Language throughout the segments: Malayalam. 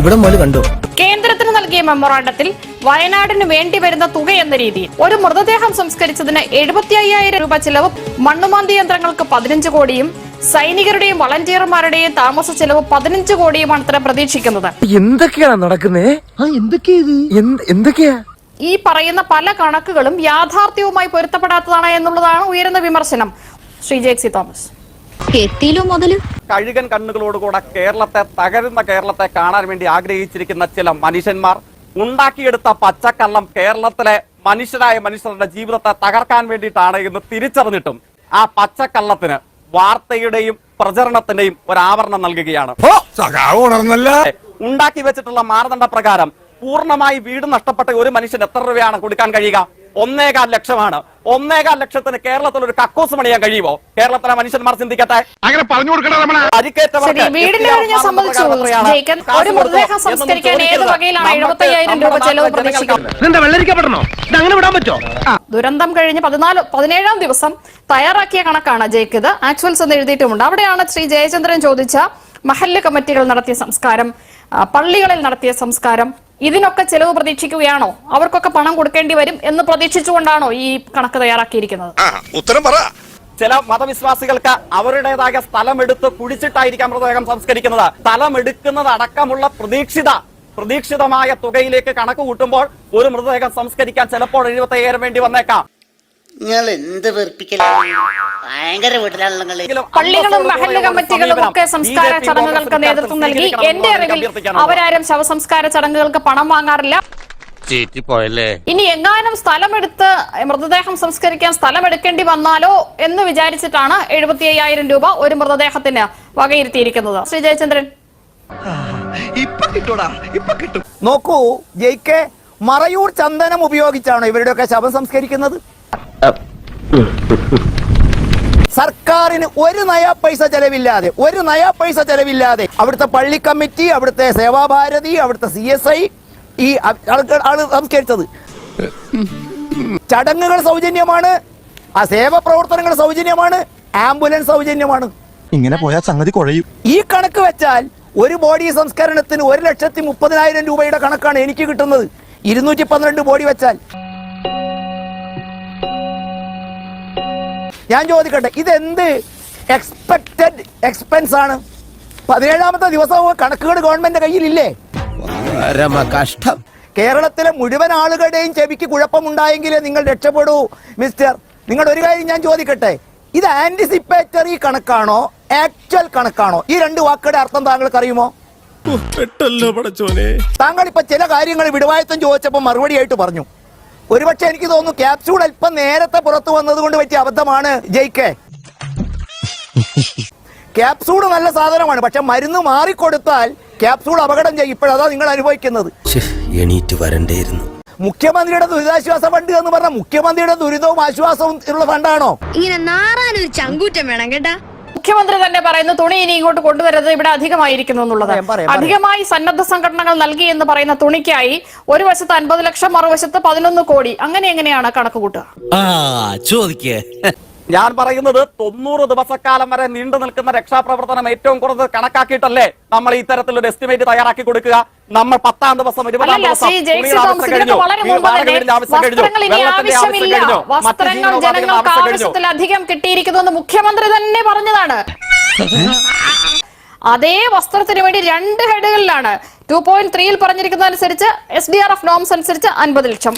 ഇവിടെ മുതൽ കണ്ടു. കേന്ദ്രത്തിന് നൽകിയ മെമ്മോറാണ്ടത്തിൽ വയനാടിന് വേണ്ടി വരുന്ന തുക എന്ന രീതിയിൽ ഒരു മൃതദേഹം സംസ്കരിച്ചതിന് എഴുപത്തി അയ്യായിരം രൂപ ചിലവ് മണ്ണുമാന്തി യന്ത്രങ്ങൾക്ക് പതിനഞ്ച് കോടിയും സൈനികരുടെയും വളണ്ടിയർമാരുടെയും താമസ ചെലവ് പതിനഞ്ച് കോടിയുമാണ് ഇത്ര പ്രതീക്ഷിക്കുന്നത്. എന്തൊക്കെയാണ് നടക്കുന്നത് ആ എന്തൊക്കെയാ ഇത്? എന്തൊക്കെയാ? ഈ പറയുന്ന പല കണക്കുകളും യാഥാർത്ഥ്യവുമായി പൊരുത്തപ്പെടാത്തതാണ് എന്നുള്ളതാണ് ഉയരുന്ന വിമർശനം. ശ്രീ ജേക്സി തോമസ്. എത്തിയില്ലോ മുതൽ? കഴുകൻ കണ്ണുകളോടുകൂടെ കേരളത്തെ തകരുന്ന കേരളത്തെ കാണാൻ വേണ്ടി ആഗ്രഹിച്ചിരിക്കുന്ന ചില മനുഷ്യന്മാർ ഉണ്ടാക്കിയെടുത്ത പച്ചക്കള്ളം കേരളത്തിലെ മനുഷ്യരായ മനുഷ്യരുടെ ജീവിതത്തെ തകർക്കാൻ വേണ്ടിയിട്ടാണ് എന്ന് തിരിച്ചറിഞ്ഞിട്ടും ആ പച്ചക്കള്ളത്തിന് വാർത്തയുടെയും പ്രചരണത്തിന്റെയും ഒരു ആവരണം നൽകുകയാണ് ഉണ്ടാക്കി വെച്ചിട്ടുള്ള മാനദണ്ഡ പ്രകാരം പൂർണമായി വീട് നഷ്ടപ്പെട്ട ഒരു മനുഷ്യന് എത്ര രൂപയാണ് കൊടുക്കാൻ കഴിയുക? ഒന്നേകാൽ ലക്ഷമാണ്. ഒന്നേകാൽ ലക്ഷത്തിന് കേരളത്തിൽ ഒരു കക്കൂസ് പണിയാൻ കഴിയുമോ? കേരളത്തിലെ മനുഷ്യന്മാർ ചിന്തിക്കട്ടെ. അങ്ങനെ പറഞ്ഞു ദുരന്തം കഴിഞ്ഞ് പതിനാല് പതിനേഴാം ദിവസം തയ്യാറാക്കിയ കണക്കാണ് ജയിക്കത് ആക്ച്വൽസ് എന്ന് എഴുതിയിട്ടുമുണ്ട്. അവിടെയാണ് ശ്രീ ജയചന്ദ്രൻ ചോദിച്ച മഹല്ല് കമ്മിറ്റികൾ നടത്തിയ സംസ്കാരം പള്ളികളിൽ നടത്തിയ സംസ്കാരം ഇതിനൊക്കെ ചെലവ് പ്രതീക്ഷിക്കുകയാണോ? അവർക്കൊക്കെ പണം കൊടുക്കേണ്ടി വരും എന്ന് പ്രതീക്ഷിച്ചുകൊണ്ടാണോ ഈ കണക്ക് തയ്യാറാക്കിയിരിക്കുന്നത്? ഉത്തരം പറ. ചില മതവിശ്വാസികൾക്ക് അവരുടേതായ സ്ഥലമെടുത്ത് കുഴിച്ചിട്ടായിരിക്കാം മൃതദേഹം സംസ്കരിക്കുന്നത്. സ്ഥലമെടുക്കുന്നത് അടക്കമുള്ള പ്രതീക്ഷിത പ്രതീക്ഷിതമായ തുകയിലേക്ക് കണക്ക് കൂട്ടുമ്പോൾ ഒരു മൃതദേഹം സംസ്കരിക്കാൻ ചിലപ്പോൾ എഴുപത്തയ്യായിരം വേണ്ടി വന്നേക്കാം. നിങ്ങൾ എന്ത് വെറുപ്പിക്കലാണ്? ഭയങ്കര വീട്ടിലാണല്ലോ പള്ളികളും മഹല്ല കമ്മിറ്റികളും ഒക്കെ സംസ്കാര ചടങ്ങുകൾക്ക് നേതൃത്വം നൽകി. എന്റെ അറിവിൽ അവരാരും ശവസംസ്കാര ചടങ്ങുകൾക്ക് പണം വാങ്ങാറില്ല. ഇനി എങ്ങാനും സ്ഥലമെടുത്ത് മൃതദേഹം സംസ്കരിക്കാൻ സ്ഥലം സ്ഥലമെടുക്കേണ്ടി വന്നാലോ എന്ന് വിചാരിച്ചിട്ടാണ് എഴുപത്തി അയ്യായിരം രൂപ ഒരു മൃതദേഹത്തിന് വകയിരുത്തിയിരിക്കുന്നത്. ശ്രീ ജയചന്ദ്രൻ. നോക്കൂ ജയിക്കെ മറയൂർ ചന്ദനം ഉപയോഗിച്ചാണോ ഇവരുടെയൊക്കെ ശവം സംസ്കരിക്കുന്നത്? സർക്കാരിന് ഒരു നയാ പൈസ ചെലവില്ലാതെ ഒരു നയാ പൈസ ചെലവില്ലാതെ അവിടുത്തെ പള്ളി കമ്മിറ്റി അവിടുത്തെ സേവാഭാരതി അവിടുത്തെ സി എസ് ഐ ഈ ആൾ സംസ്കരിച്ചത്. ചടങ്ങുകൾ സൗജന്യമാണ് ആ സേവ പ്രവർത്തനങ്ങൾ സൗജന്യമാണ് ആംബുലൻസ് സൗജന്യമാണ്. ഇങ്ങനെ പോയാൽ സംഗതി കുഴയും. ഈ കണക്ക് വെച്ചാൽ ഒരു ബോഡി സംസ്കരണത്തിന് ഒരു ലക്ഷത്തി മുപ്പതിനായിരം രൂപയുടെ കണക്കാണ് എനിക്ക് കിട്ടുന്നത്. ഇരുന്നൂറ്റി പന്ത്രണ്ട് ബോഡി വെച്ചാൽ. ഞാൻ ചോദിക്കട്ടെ ഇതെന്ത് എക്സ്പെക്റ്റഡ് എക്സ്പെൻസ് ആണ്? പതിനേഴാമത്തെ ദിവസം കണക്കുകൾ ഗവൺമെന്റ് കയ്യിലില്ലേ? കഷ്ടം. കേരളത്തിലെ മുഴുവൻ ആളുകളുടെയും ചെവിക്ക് കുഴപ്പമുണ്ടായെങ്കിൽ നിങ്ങൾ രക്ഷപ്പെടൂ മിസ്റ്റർ. നിങ്ങൾ ഒരു കാര്യം ഞാൻ ചോദിക്കട്ടെ ഇത് ആന്റിസിപ്പേറ്ററി കണക്കാണോ ആക്ച്വൽ കണക്കാണോ? ഈ രണ്ട് വാക്കുകളുടെ അർത്ഥം താങ്കൾക്ക് അറിയുമോ? താങ്കൾ ഇപ്പൊ ചില കാര്യങ്ങൾ വിടുവായത്തം ചോദിച്ചപ്പോൾ മറുപടിയായിട്ട് പറഞ്ഞു. ഒരുപക്ഷെ എനിക്ക് തോന്നുന്നു ക്യാപ്സൂൾ അല്പം നേരത്തെ പുറത്തു വന്നത് കൊണ്ട് പറ്റിയ അബദ്ധമാണ് ജയിക്കെ ക്യാപ്സൂൾ നല്ല സാധനമാണ് പക്ഷെ മരുന്ന് മാറിക്കൊടുത്താൽ ക്യാപ്സൂൾ അപകടം ചെയ്യും. ഇപ്പോഴതാ നിങ്ങൾ അനുഭവിക്കുന്നത്. എണീറ്റ് വരണ്ടേയിരുന്നു. മുഖ്യമന്ത്രിയുടെ ദുരിതാശ്വാസ ഫണ്ട് എന്ന് പറഞ്ഞ മുഖ്യമന്ത്രിയുടെ ദുരിതവും ആശ്വാസവും ഉള്ള ഫണ്ടാണോ? ഇങ്ങനെ നാറാനൊരു ചങ്കൂറ്റം വേണം കേട്ടാ. മുഖ്യമന്ത്രി തന്നെ പറയുന്നു തുണി ഇനി ഇങ്ങോട്ട് കൊണ്ടുവരുന്നത് ഇവിടെ അധികമായിരിക്കുന്നു എന്നുള്ളത്. അധികമായി സന്നദ്ധ സംഘടനകൾ നൽകി എന്ന് പറയുന്ന തുണിക്കായി ഒരു വശത്ത് അൻപത് ലക്ഷം മറുവശത്ത് പതിനൊന്ന് കോടി. അങ്ങനെ എങ്ങനെയാണ് കണക്ക് കൂട്ടുക? ആ ചോദിക്കേ. ഞാൻ പറയുന്നത് തൊണ്ണൂറ് ദിവസക്കാലം വരെ നീണ്ടു നിൽക്കുന്ന രക്ഷാപ്രവർത്തനം ഏറ്റവും കുറഞ്ഞത് കണക്കാക്കിയിട്ടല്ലേ നമ്മൾ ഇത്തരത്തിലൊരു എസ്റ്റിമേറ്റ് തയ്യാറാക്കി കൊടുക്കുക. നമ്മൾ പത്താം ദിവസം ഇരുപതാം ദിവസം ആവശ്യത്തിലധികം കിട്ടിയിരിക്കുന്നു എന്ന് മുഖ്യമന്ത്രി തന്നെ പറഞ്ഞതാണ്. അതേ വസ്ത്രത്തിന് വേണ്ടി രണ്ട് ഹെഡുകളിലാണ്. ടു പോയിന്റ് ത്രീയിൽ പറഞ്ഞിരിക്കുന്നതനുസരിച്ച് S D R F norms അനുസരിച്ച് അൻപത് ലക്ഷം.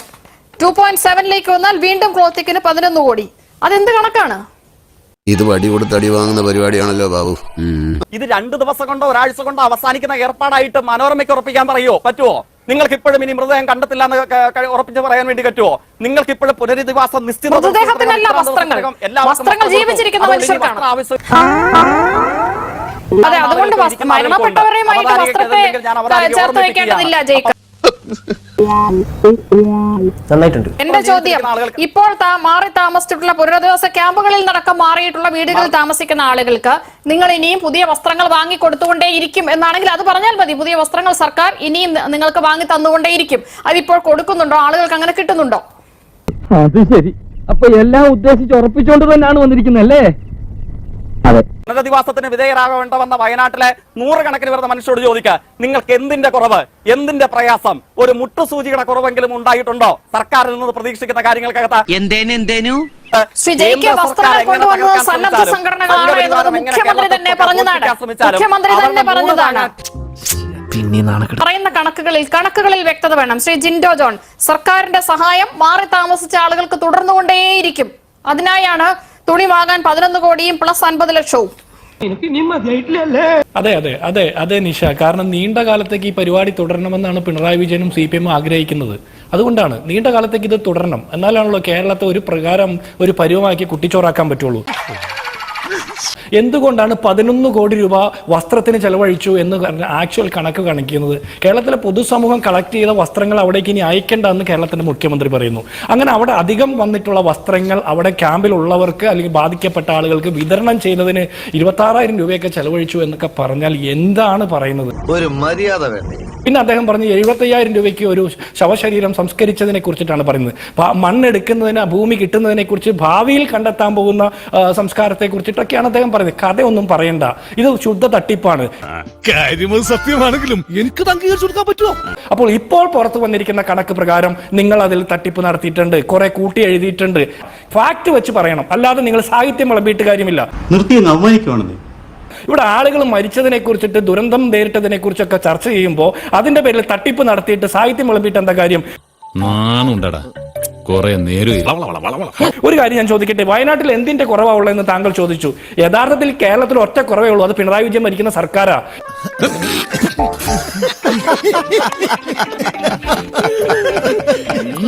ടു പോയിന്റ് സെവനിലേക്ക് വന്നാൽ വീണ്ടും ക്ലോത്തിക്കിന് പതിനൊന്ന് കോടി. അതെന്ത് കണക്കാണ്? ഇത് വടി കൊടുത്ത് അടി വാങ്ങുന്ന പരിപാടിയാണല്ലോ ബാബു. ഇത് രണ്ടു ദിവസം കൊണ്ടോ ഒരാഴ്ച കൊണ്ടോ അവസാനിക്കുന്ന ഏർപ്പാടായിട്ട് മനോരമയ്ക്ക് ഉറപ്പിക്കാൻ പറയുമോ പറ്റുമോ നിങ്ങൾക്ക് ഇപ്പോഴും ഇനി മൃതദേഹം കണ്ടെത്തില്ല എന്ന് ഉറപ്പിച്ച് പറയാൻ വേണ്ടി പറ്റുമോ നിങ്ങൾക്ക് ഇപ്പോഴും പുനരധിവാസം നിശ്ചിത അതെ അതുകൊണ്ട് മരണപ്പെട്ടവരെയുമായിട്ട് വസ്ത്രത്തെ ചേർത്ത് വെക്കേണ്ടതില്ല ജയിക്ക. നന്നായിട്ടുണ്ട്. എന്റെ ചോദ്യം ഇപ്പോൾ മാറി താമസിച്ചിട്ടുള്ള പുനരധിവാസ ക്യാമ്പുകളിൽ നടക്കം മാറിയിട്ടുള്ള വീടുകളിൽ താമസിക്കുന്ന ആളുകൾക്ക് നിങ്ങൾ ഇനിയും പുതിയ വസ്ത്രങ്ങൾ വാങ്ങി കൊടുത്തുകൊണ്ടേ ഇരിക്കും എന്നാണെങ്കിൽ അത് പറഞ്ഞാൽ മതി. പുതിയ വസ്ത്രങ്ങൾ സർക്കാർ ഇനിയും നിങ്ങൾക്ക് വാങ്ങി തന്നുകൊണ്ടേയിരിക്കും. അതിപ്പോൾ കൊടുക്കുന്നുണ്ടോ? ആളുകൾക്ക് അങ്ങനെ കിട്ടുന്നുണ്ടോ? അത് ശരി. അപ്പൊ എല്ലാം ഉദ്ദേശിച്ച് ഉറപ്പിച്ചോണ്ട് തന്നെയാണ് വന്നിരിക്കുന്നത് അല്ലേ പുനരധിവാസത്തിന് വിധേയരാകേണ്ടവന്ന വയനാട്ടിലെ നൂറുകണക്കിന് വരുന്ന മനുഷ്യരോട് ചോദിക്കുക നിങ്ങൾക്ക് എന്തിന്റെ കുറവ്? എന്തിന്റെ പ്രയാസം? ഒരു മുട്ടുസൂചിയുടെ കുറവെങ്കിലും ഉണ്ടായിട്ടുണ്ടോ? സർക്കാരിൽ നിന്ന് പ്രതീക്ഷിക്കുന്ന കാര്യങ്ങൾക്കകത്ത് എന്തേനു എന്തേനു? സന്നദ്ധ സംഘടനകളാണ് മുഖ്യമന്ത്രി തന്നെ പറഞ്ഞതാണ്. മുഖ്യമന്ത്രി തന്നെ പറഞ്ഞതാണ്. പറയുന്ന കണക്കുകളിൽ കണക്കുകളിൽ വ്യക്തത വേണം. ശ്രീ ജിൻഡോ ജോൺ സർക്കാരിന്റെ സഹായം മാറി താമസിച്ച ആളുകൾക്ക് തുടർന്നുകൊണ്ടേയിരിക്കും. അതിനായാണ് തുണി വാങ്ങാൻ പതിനൊന്ന് കോടിയും പ്ലസ് അൻപത് ലക്ഷവും. അതെ അതെ അതെ അതെ നിഷ. കാരണം നീണ്ട കാലത്തേക്ക് ഈ പരിപാടി തുടരണമെന്നാണ് പിണറായി വിജയനും സി പി എമ്മും ആഗ്രഹിക്കുന്നത്. അതുകൊണ്ടാണ് നീണ്ട കാലത്തേക്ക് ഇത് തുടരണം. എന്നാലാണല്ലോ കേരളത്തെ ഒരു പ്രകാരം ഒരു പരുവമാക്കി കുട്ടിച്ചോറാക്കാൻ പറ്റുള്ളൂ. എന്തുകൊണ്ടാണ് പതിനൊന്ന് കോടി രൂപ വസ്ത്രത്തിന് ചെലവഴിച്ചു എന്ന് ആക്ച്വൽ കണക്ക് കാണിക്കുന്നത്? കേരളത്തിലെ പൊതുസമൂഹം കളക്ട് ചെയ്ത വസ്ത്രങ്ങൾ അവിടേക്ക് ഇനി അയക്കേണ്ട എന്ന് കേരളത്തിന്റെ മുഖ്യമന്ത്രി പറയുന്നു. അങ്ങനെ അവിടെ അധികം വന്നിട്ടുള്ള വസ്ത്രങ്ങൾ അവിടെ ക്യാമ്പിലുള്ളവർക്ക് അല്ലെങ്കിൽ ബാധിക്കപ്പെട്ട ആളുകൾക്ക് വിതരണം ചെയ്യുന്നതിന് ഇരുപത്തി ആറായിരം രൂപയൊക്കെ ചെലവഴിച്ചു എന്നൊക്കെ പറഞ്ഞാൽ എന്താണ് പറയുന്നത്? ഒരു മര്യാദ വേണ്ടേ. പിന്നെ അദ്ദേഹം പറഞ്ഞു എഴുപത്തയ്യായിരം രൂപയ്ക്ക് ഒരു ശവശരീരം സംസ്കരിച്ചതിനെ കുറിച്ചിട്ടാണ് പറയുന്നത്. മണ്ണെടുക്കുന്നതിന് ഭൂമി കിട്ടുന്നതിനെ കുറിച്ച് ഭാവിയിൽ കണ്ടെത്താൻ പോകുന്ന സംസ്കാരത്തെ കുറിച്ചിട്ടൊക്കെയാണ് അദ്ദേഹം പറയുന്നത് കഥയൊന്നും പറയണ്ട. ഇത് ശുദ്ധ തട്ടിപ്പാണ്. കാര്യമത് സത്യമാണെങ്കിലും എനിക്ക് അംഗീകരിച്ചു കൊടുക്കാൻ പറ്റുമോ? അപ്പോൾ ഇപ്പോൾ പുറത്തു വന്നിരിക്കുന്ന കണക്ക് പ്രകാരം നിങ്ങൾ അതിൽ തട്ടിപ്പ് നടത്തിയിട്ടുണ്ട് കുറെ കൂട്ടി എഴുതിയിട്ടുണ്ട്. ഫാക്ട് വെച്ച് പറയണം. അല്ലാതെ നിങ്ങൾ സാഹിത്യം വിളമ്പിയിട്ട് കാര്യമില്ല. അവമാനിക്കുവാണെന്നേ. ഇവിടെ ആളുകൾ മരിച്ചതിനെ കുറിച്ചിട്ട് ദുരന്തം നേരിട്ടതിനെ കുറിച്ചൊക്കെ ചർച്ച ചെയ്യുമ്പോൾ അതിന്റെ പേരിൽ തട്ടിപ്പ് നടത്തിയിട്ട് സാഹിത്യം വിളമ്പിയിട്ട് എന്താ കാര്യം? നാണുണ്ടടാ. കൊറേ നേരം ഒരു കാര്യം ഞാൻ ചോദിക്കട്ടെ വയനാട്ടിൽ എന്തിന്റെ കുറവാ ഉള്ളതെന്ന് താങ്കൾ ചോദിച്ചു. യഥാർത്ഥത്തിൽ കേരളത്തിൽ ഒറ്റ കുറവേ ഉള്ളൂ അത് പിണറായി വിജയൻ ഭരിക്കുന്ന സർക്കാരാ.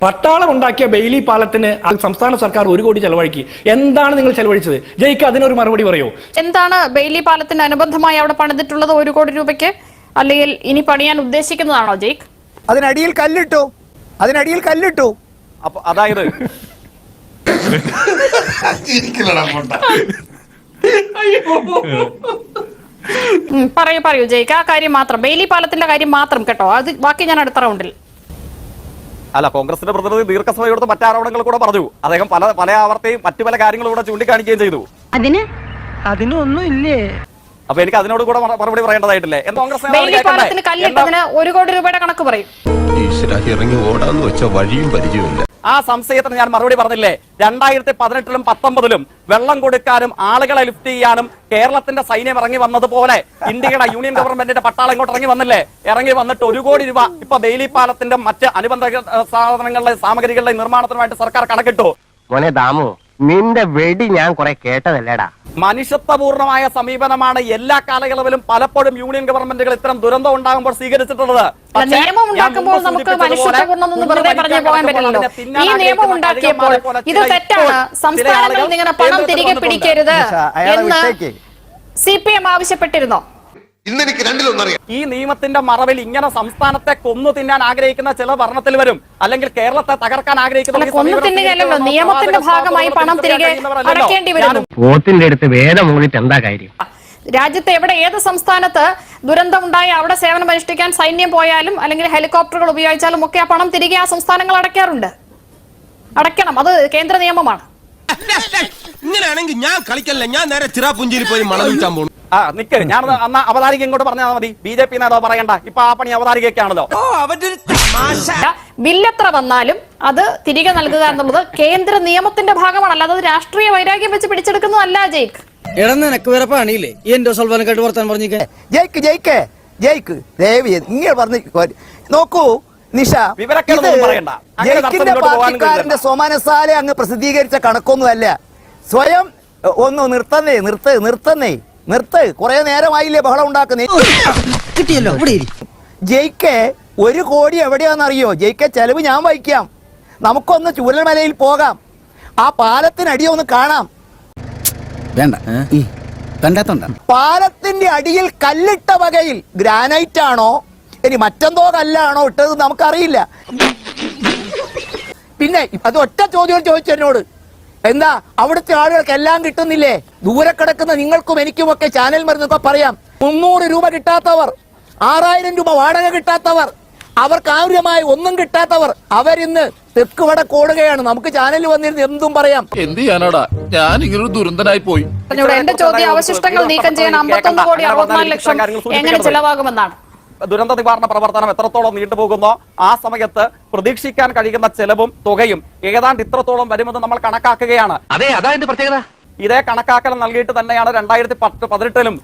പട്ടാളം ഉണ്ടാക്കിയ ബെയിലി പാലത്തിന് ആ സംസ്ഥാന സർക്കാർ ഒരു കോടി ചെലവഴിക്കി. എന്താണ് നിങ്ങൾ ചെലവഴിച്ചത്? ജയിക്ക് അതിനൊരു മറുപടി പറയൂ. എന്താണ് ബെയിലി പാലത്തിന് അനുബന്ധമായി അവിടെ പണിതിട്ടുള്ളത് ഒരു കോടി രൂപയ്ക്ക്? അല്ലെങ്കിൽ ഇനി പണിയാൻ ഉദ്ദേശിക്കുന്നതാണോ ജയിക്ക്? അതിനടിയിൽ കല്ലിട്ടു. അതിനടിയിൽ കല്ലിട്ടു. അപ്പൊ അതായത് പറയൂ പറയൂ ജയിക്ക്. ആ കാര്യം മാത്രം. ബെയിലി പാലത്തിന്റെ കാര്യം മാത്രം കേട്ടോ. അത് ബാക്കി ഞാൻ അടുത്ത റൗണ്ടിൽ. അല്ല കോൺഗ്രസിന്റെ പ്രതിനിധി ദീർഘസഭയോട് മറ്റാരോപണങ്ങൾ കൂടെ പറഞ്ഞു. അദ്ദേഹം പല പല ആവർത്തിയും മറ്റു പല കാര്യങ്ങളും കൂടെ ചൂണ്ടിക്കാണിക്കുകയും ചെയ്തു. അതിന്? അതിനൊന്നും ഇല്ലേ? അപ്പൊ എനിക്ക് അതിനോട് കൂടെ മറ- മറുപടി പറയേണ്ടതായിട്ടില്ലേ? കോൺഗ്രസ് ഒരു കോടി രൂപയുടെ കണക്ക് പറയും. ഇറങ്ങി ഓടാന്ന് വെച്ച വഴിയും പരിചയമില്ല. ആ സംശയത്തിന് ഞാൻ മറുപടി പറഞ്ഞില്ലേ? രണ്ടായിരത്തി പതിനെട്ടിലും പത്തൊമ്പതിലും വെള്ളം കൊടുക്കാനും ആളുകളെ ലിഫ്റ്റ് ചെയ്യാനും കേരളത്തിന്റെ സൈന്യം ഇറങ്ങി വന്നതുപോലെ ഇന്ത്യയുടെ യൂണിയൻ ഗവൺമെന്റിന്റെ പട്ടാളം ഇങ്ങോട്ട് ഇറങ്ങി വന്നില്ലേ? ഇറങ്ങി വന്നിട്ട് ഒരു കോടി രൂപ ഇപ്പൊ ബെയിലി പാലത്തിന്റെ മറ്റ് അനുബന്ധ സാധനങ്ങളുടെ സാമഗ്രികളുടെ നിർമ്മാണത്തിനുമായിട്ട് സർക്കാർ കണക്കിട്ടു. മോനെ ദാമു നിന്റെ വെടി ഞാൻ കുറെ കേട്ടതല്ലേടാ? മനുഷ്യത്വപൂർണമായ സമീപനമാണ് എല്ലാ കാലയളവിലും പലപ്പോഴും യൂണിയൻ ഗവൺമെന്റുകൾ ഇത്തരം ദുരന്തം ഉണ്ടാകുമ്പോൾ സ്വീകരിച്ചിട്ടുള്ളത്. നിയമം ഉണ്ടാക്കുമ്പോൾ നമുക്ക് വെറുതെ പറഞ്ഞു പോകാൻ പറ്റില്ലല്ലോ. ഈ തിന്നാൻ നിയമം ആഗ്രഹിക്കുന്ന ഉണ്ടാക്കിയപ്പോൾ ഇത് തെറ്റാണ്. സംസ്ഥാനങ്ങളിൽ ആളുകൾ പണം തിരികെ. പിടിക്കരുത് എന്ന് സി പി എം ആവശ്യപ്പെട്ടിരുന്നോ. ഇന്ന് എനിക്ക് രണ്ടിലൊന്നറിയാം ഈ നിയമത്തിന്റെ മറവിൽ ഇങ്ങനെ സംസ്ഥാനത്തെ കൊന്നു തിന്നാൻ ആഗ്രഹിക്കുന്ന ചില ഭരണത്തിൽ വരും. അല്ലെങ്കിൽ കേരളത്തെ തകർക്കാൻ ആഗ്രഹിക്കുന്ന കൊന്നു നിയമത്തിന്റെ ഭാഗമായി പണം തിരികെ. അടക്കേണ്ടി അടുത്ത് വേദം എന്താ കാര്യം? രാജ്യത്ത് എവിടെ ഏത് സംസ്ഥാനത്ത് ദുരന്തം ഉണ്ടായി അവിടെ സേവനം അനുഷ്ഠിക്കാൻ സൈന്യം പോയാലും അല്ലെങ്കിൽ ഹെലികോപ്റ്ററുകൾ ഉപയോഗിച്ചാലും ഒക്കെ ആ പണം തിരികെ ആ സംസ്ഥാനങ്ങൾ അടയ്ക്കാറുണ്ട്. അടയ്ക്കണം. അത് കേന്ദ്ര നിയമമാണ്. ഇങ്ങനെയാണെങ്കിൽ ഞാൻ കളിക്കല്ല. ഞാൻ നേരെ ചിറാപുഞ്ചിയിൽ പോയി മണം വിൽക്കാൻ പോണു. ആ നിക്ക് ഞാൻ അന്ന് അവതാരിക ഇങ്ങോട്ട് പറഞ്ഞാൽ മതി. ബി ജെ പി നേതാവ് പറയണ്ട. ഇപ്പൊ ആ പണി അവതാരികയൊക്കെയാണല്ലോ ബില്ലെത്ര വന്നാലും അത് തിരികെ നൽകുക എന്നുള്ളത് കേന്ദ്ര നിയമത്തിന്റെ ഭാഗമാണ്. അല്ലാതെ അത് രാഷ്ട്രീയ വൈരാഗ്യം വെച്ച് പിടിച്ചെടുക്കുന്നതല്ല ജയ്ക്ക്. എടാ നിനക്ക് വേറെ പണിയില്ലേ? ഈ എന്റെ സൽവാനക്കായിട്ട് വർത്താൻ പറഞ്ഞിരിക്കാൻ ജയിക്ക് ജയിക്ക് ജയിക്ക്. ദേവി ചെയ്ത് ഇങ്ങനെ പറഞ്ഞ് നോക്കൂ നിഷ ജയിക്കിന്റെ പാർട്ടിക്കാരന്റെ അങ്ങ് പ്രസിദ്ധീകരിച്ച കണക്കൊന്നുമല്ല. സ്വയം ഒന്ന് നിർത്തന്നേ നിർത്ത് നിർത്തന്നേ. നിർത്ത്. കുറെ നേരമായില്ലേ ബഹളം ഉണ്ടാക്കുന്നേ? കിട്ടിയല്ലോ. ജയിക്ക് ഒരു കോടി എവിടെയാണെന്നറിയോ? ജയിക്ക് ചെലവ് ഞാൻ വഹിക്കാം. നമുക്കൊന്ന് ചൂരൽമലയിൽ പോകാം. ആ പാലത്തിനടി ഒന്ന് കാണാം. വേണ്ട. കണ്ടാത്തോണ്ട. പാലത്തിന്റെ അടിയിൽ കല്ലിട്ട വകയിൽ ഗ്രാനൈറ്റ് ആണോ? ഇനി മറ്റെന്തോ കല്ലാണോ ഇട്ടത് നമുക്കറിയില്ല. പിന്നെ അത് ഒറ്റ ചോദ്യം ചോദിച്ചു എന്നോട്. എന്താ? അവിടുത്തെ ആളുകൾക്ക് എല്ലാം കിട്ടുന്നില്ലേ? ദൂരെ കിടക്കുന്ന നിങ്ങൾക്കും എനിക്കുമൊക്കെ ചാനൽ മരുന്നൊക്കെ പറയാം. മുന്നൂറ് രൂപ കിട്ടാത്തവർ ആറായിരം രൂപ വാടക കിട്ടാത്തവർ അവർക്ക് ആവശ്യമായ ഒന്നും കിട്ടാത്തവർ അവരിന്ന് തെക്ക് വട കോടുകയാണ്. നമുക്ക് ചാനലിൽ വന്നിരുന്ന് എന്തും പറയാം. എന്ത് ചെയ്യാനാടാ? ഞാൻ ഇങ്ങനെ ദുരന്തനായി പോയി. എന്റെ ചോദ്യം അവശിഷ്ടങ്ങൾ നീക്കം ചെയ്യാൻ അമ്പത്തൊന്ന് കോടി അറുപത്തിനാല് ലക്ഷം എങ്ങനെ ചെലവാകുമെന്നാണ്. ദുരന്ത നിവാരണ പ്രവർത്തനം എത്രത്തോളം നീണ്ടുപോകുന്നോ ആ സമയത്ത് പ്രതീക്ഷിക്കാൻ കഴിയുന്ന ചെലവും തുകയും ഏതാണ്ട് ഇത്രത്തോളം വരുമെന്ന് നമ്മൾ കണക്കാക്കുകയാണ്. അതെ അതാ എന്റെ പ്രത്യേകത. ഇതേ കണക്കാക്കൽ നൽകിയിട്ട് തന്നെയാണ് രണ്ടായിരത്തി പത്ത് പതിനെട്ടിലും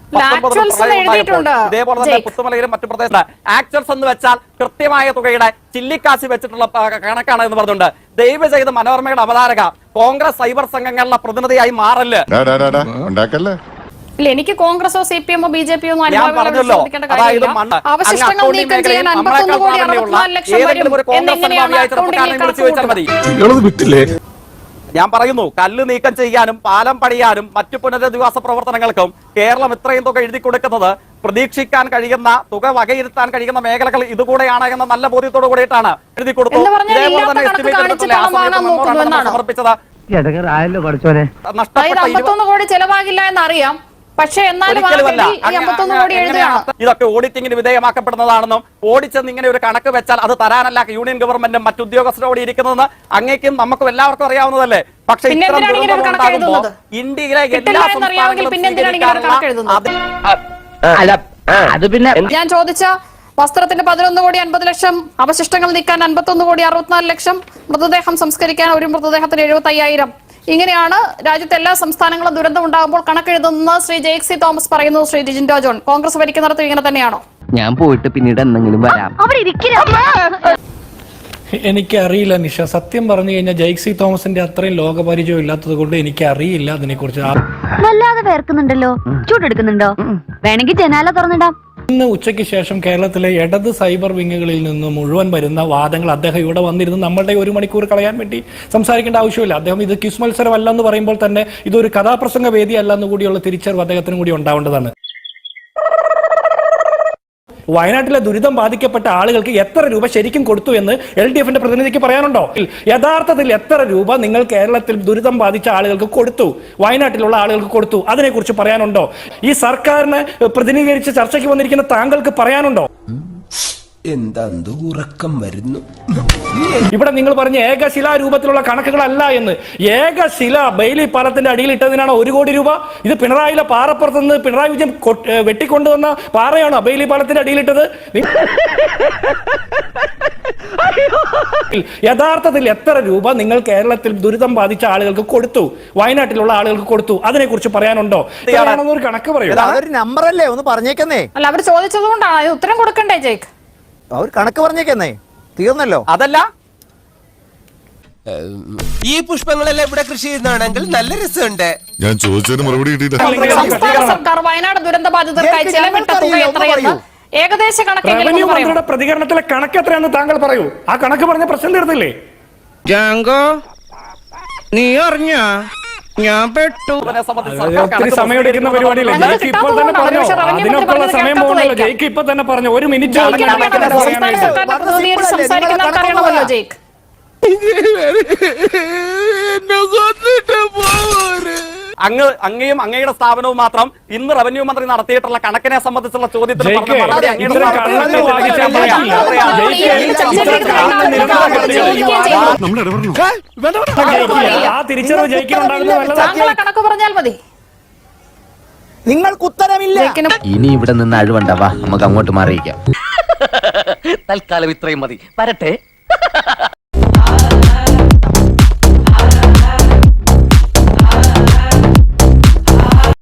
ഇതേപോലെ തന്നെ. പുത്തുമലയിലും മറ്റു പ്രദേശത്ത് ആക്ച്വൽസ് എന്ന് വെച്ചാൽ കൃത്യമായ തുകയുടെ ചില്ലിക്കാശി വെച്ചിട്ടുള്ള കണക്കാണ് എന്ന് പറഞ്ഞിട്ടുണ്ട് ദയവ് ചെയ്ത് മനോരമയുടെ അവതാരക കോൺഗ്രസ് സൈബർ സംഘങ്ങളുടെ പ്രതിനിധിയായി മാറൽ. ഉണ്ടാക്കല്ലേ? ഇല്ല എനിക്ക് കോൺഗ്രസോ സി പി എമ്മോ ബി ജെ പിയോ അവശിഷ്ടങ്ങൾ അങ്ങ് നീക്കം ചെയ്യാൻ അൻപത്തൊന്ന് കോടി അറുപത്തിനാല് ലക്ഷം വരും എന്നെങ്ങനെയാണ് അക്കൗണ്ടിലേക്ക് ഞാൻ പറയുന്നു കല്ല് നീക്കം ചെയ്യാനും പാലം പണിയാനും മറ്റു പുനരധിവാസ പ്രവർത്തനങ്ങൾക്കും കേരളം ഇത്രയും തുക എഴുതി കൊടുക്കുന്നത് പ്രതീക്ഷിക്കാൻ കഴിയുന്ന തുക വകയിരുത്താൻ കഴിയുന്ന മേഖലകൾ ഇതുകൂടെയാണ് എന്ന നല്ല ബോധ്യത്തോട് കൂടിയിട്ടാണ് എഴുതി കൊടുത്തു ഇതേപോലെ തന്നെ? സമർപ്പിച്ചത്. നഷ്ടപ്പെട്ട കോടി ചെലവാകില്ല എന്നറിയാം. പക്ഷെ എന്നാലും ഇതൊക്കെ ഓഡിറ്റിംഗിന് വിധേയമാക്കപ്പെടുന്നതാണെന്നും ഓടിച്ചെന്ന് ഇങ്ങനെ ഒരു കണക്ക് വെച്ചാൽ അത് തരാനല്ല യൂണിയൻ ഗവൺമെന്റും മറ്റു ഉദ്യോഗസ്ഥരോട് ഇരിക്കുന്നതെന്ന് അങ്ങേക്കും നമുക്കും എല്ലാവർക്കും അറിയാവുന്നതല്ലേ. പക്ഷേ ഇത്തരം? ഇന്ത്യയിലെ എല്ലാ സംസ്ഥാനങ്ങളും അത് പിന്നെ ഞാൻ ചോദിച്ച വസ്ത്രത്തിന്റെ പതിനൊന്ന് കോടി അൻപത് ലക്ഷം അവശിഷ്ടങ്ങൾ നീക്കാൻ അൻപത്തൊന്ന് കോടി അറുപത്തിനാല് ലക്ഷം മൃതദേഹം സംസ്കരിക്കാൻ ഒരു മൃതദേഹത്തിന് എഴുപത്തി അയ്യായിരം ഇങ്ങനെയാണ് രാജ്യത്തെ എല്ലാ സംസ്ഥാനങ്ങളും ദുരന്തം ഉണ്ടാകുമ്പോൾ കണക്കെഴുതുന്ന ശ്രീ ജെ സി തോമസ് പറയുന്നു ശ്രീ ജിജിൻ ജോൺ കോൺഗ്രസ് ഭരിക്കുന്നിടത്ത് ഇങ്ങനെ തന്നെയാണോ? ഞാൻ പോയിട്ട് പിന്നീട് എന്തെങ്കിലും വരാം. എനിക്കറിയില്ല നിഷ. സത്യം പറഞ്ഞു കഴിഞ്ഞാൽ ജെയ്ക്സി തോമസിന്റെ അത്രയും ലോകപരിചയം ഇല്ലാത്തത് കൊണ്ട് എനിക്കറിയില്ല അതിനെക്കുറിച്ച്. കുറിച്ച് വല്ലാതെ വേർക്കുന്നുണ്ടല്ലോ. ചൂടെടുക്കുന്നുണ്ടോ? വേണമെങ്കിൽ ജനാല തുറന്നിടാം. ഇന്ന് ഉച്ചയ്ക്ക് ശേഷം കേരളത്തിലെ ഇടത് സൈബർ വിങ്ങുകളിൽ നിന്ന് മുഴുവൻ വരുന്ന വാദങ്ങൾ അദ്ദേഹം ഇവിടെ വന്നിരുന്ന് നമ്മളുടെ ഒരു മണിക്കൂർ കളയാൻ വേണ്ടി സംസാരിക്കേണ്ട ആവശ്യമില്ല. അദ്ദേഹം ഇത് ക്വിസ് മത്സരമല്ല എന്ന് പറയുമ്പോൾ തന്നെ ഇതൊരു കഥാപ്രസംഗ വേദിയല്ല എന്ന് കൂടിയുള്ള തിരിച്ചറിവ് അദ്ദേഹത്തിനും കൂടി ഉണ്ടാവേണ്ടതാണ്. വയനാട്ടിലെ ദുരിതം ബാധിക്കപ്പെട്ട ആളുകൾക്ക് എത്ര രൂപ ശരിക്കും കൊടുത്തു എന്ന് എൽ ഡി എഫിന്റെ പ്രതിനിധിക്ക് പറയാനുണ്ടോ? യഥാർത്ഥത്തിൽ എത്ര രൂപ നിങ്ങൾ കേരളത്തിൽ ദുരിതം ബാധിച്ച ആളുകൾക്ക് കൊടുത്തു? വയനാട്ടിലുള്ള ആളുകൾക്ക് കൊടുത്തു? അതിനെക്കുറിച്ച് പറയാനുണ്ടോ? ഈ സർക്കാരിനെ പ്രതിനിധീകരിച്ച് ചർച്ചയ്ക്ക് വന്നിരിക്കുന്ന താങ്കൾക്ക് പറയാനുണ്ടോ? എന്താ ഉറക്കം വരുന്നു. ഇവിടെ നിങ്ങൾ പറഞ്ഞ ഏകശില രൂപത്തിലുള്ള കണക്കുകളല്ല എന്ന്. ഏകശില ബെയിലി പാലത്തിന്റെ അടിയിൽ ഇട്ടതിനാണ് ഒരു കോടി രൂപ. ഇത് പിണറായിലെ പാറപ്പുറത്ത് നിന്ന് പിണറായി വിജയൻ വെട്ടിക്കൊണ്ടുവന്ന പാറയാണോ ബെയിലി പാലത്തിന്റെ അടിയിലിട്ടത് യഥാർത്ഥത്തിൽ എത്ര രൂപ നിങ്ങൾ കേരളത്തിൽ ദുരിതം ബാധിച്ച ആളുകൾക്ക് കൊടുത്തു? വയനാട്ടിലുള്ള ആളുകൾക്ക് കൊടുത്തു? അതിനെ കുറിച്ച് പറയാനുണ്ടോ? ഒരു കണക്ക് പറയൂ. അതൊരു നമ്പറല്ലേ ഒന്ന് പറഞ്ഞേക്കുന്നേ. അല്ല അവർ ചോദിച്ചത് കൊണ്ടാണ് ഉത്തരം കൊടുക്കണ്ടേ ജയ്ക്ക്? അവർ കണക്ക് പറഞ്ഞേക്കെന്നേ. തീർന്നല്ലോ. അതല്ല. ഈ പുഷ്പങ്ങളെല്ലാം ഇവിടെ കൃഷി ചെയ്യുന്നതാണെങ്കിൽ നല്ല രസമുണ്ട്. ഞാൻ ചോദിച്ചതിന് മറുപടി സംസ്ഥാന സർക്കാർ വയനാട് ദുരന്ത ബാധിതർക്കായി ചെലവിട്ട തുക എത്രയെന്ന് ഏകദേശ കണക്കെങ്കിലും റവന്യൂ മന്ത്രിയുടെ പ്രതികരണത്തിലെ കണക്ക് എത്രയാണെന്ന് താങ്കൾ പറയൂ. ആ കണക്ക് പറഞ്ഞ പ്രശ്നം തീർന്നില്ലേ ജാങ്കോ നീ അറിഞ്ഞ? ഞാൻ പെട്ടു. ഒത്തിരി സമയം സമയമെടുക്കുന്ന പരിപാടിയില്ല? ജയിക്ക് ഇപ്പോൾ തന്നെ പറഞ്ഞു? അതിനൊക്കെയുള്ള സമയം പോകുന്നല്ലോ. ജയിക്ക് ഇപ്പൊ തന്നെ പറഞ്ഞു? ഒരു മിനിറ്റ് ജയിക്കിന് ആണ് അറിയാമല്ലോ, കണക്ക് സംസ്ഥാന അങ്ങ് അങ്ങയും അങ്ങയുടെ സ്ഥാപനവും മാത്രം ഇന്ന് റവന്യൂ മന്ത്രി നടത്തിയിട്ടുള്ള കണക്കിനെ സംബന്ധിച്ചുള്ള ചോദ്യത്തിന് കണക്ക് പറഞ്ഞാൽ മതി നിങ്ങൾക്ക് ഉത്തരമില്ല ഇനി ഇവിടെ നിന്ന് അഴിവണ്ടാവാ നമുക്ക് അങ്ങോട്ട് മാറിയിക്കാം തൽക്കാലം ഇത്രയും മതി വരട്ടെ